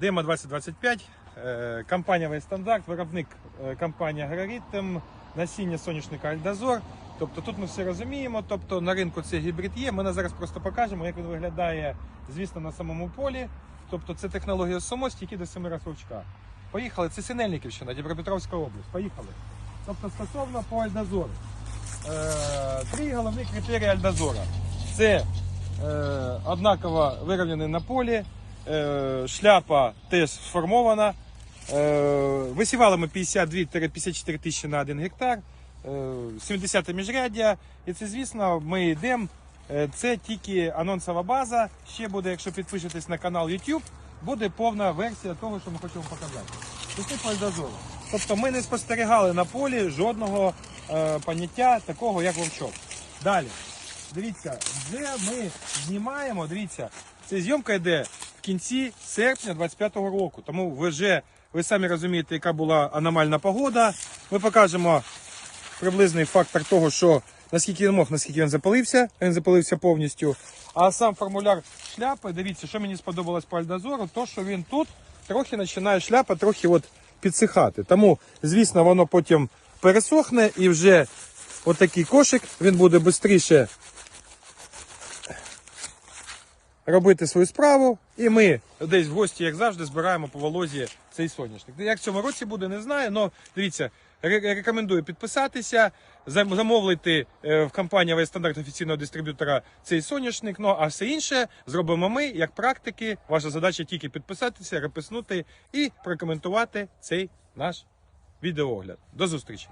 Демо 2025, е, компанія Вейстандарт, виробник е, компанія Грарітм, насіння соняшника Альдазор. Тобто тут ми все розуміємо. Тобто на ринку цей гібрид є. Ми зараз просто покажемо, як він виглядає, звісно, на самому полі. Тобто це технологія СОМОС, тільки до 7 разів вовчка. Поїхали, це Синельниківщина, Дніпропетровська область. Поїхали. Тобто стосовно по Альдазору. Е, три головні критерії Альдазора. Це однаково вирівняний на полі, шляпа теж сформована. Е, висівали ми 52-54 тисячі на 1 гектар, е, 70 міжряддя. І це, звісно, ми йдемо. Е, Це тільки анонсова база. Ще буде, якщо підпишетесь на канал YouTube, буде повна версія того, що ми хочемо показати. Тобто ми не спостерігали на полі жодного е, поняття такого, як вовчок. Далі. Дивіться, вже ми знімаємо, дивіться, ця зйомка йде кінці серпня 25-го року. Тому ви вже ви самі розумієте, яка була аномальна погода. Ми покажемо приблизний фактор того, що наскільки він мог, наскільки він запалився, він запалився повністю. А сам формуляр шляпи, дивіться, що мені сподобалось по Альдазору, то що він тут трохи починає шляпа трохи от підсихати. Тому, звісно, воно потім пересохне і вже отакий кошик, він буде швидше робити свою справу. І ми десь в гості, як завжди, збираємо по волозі цей соняшник. Як в цьому році буде, не знаю. але дивіться, рекомендую підписатися, замовити е, в компанії Вайстандарт офіційного дистриб'ютора цей соняшник. Ну а все інше зробимо ми, як практики. Ваша задача тільки підписатися, реписнути і прокоментувати цей наш відеоогляд. До зустрічі!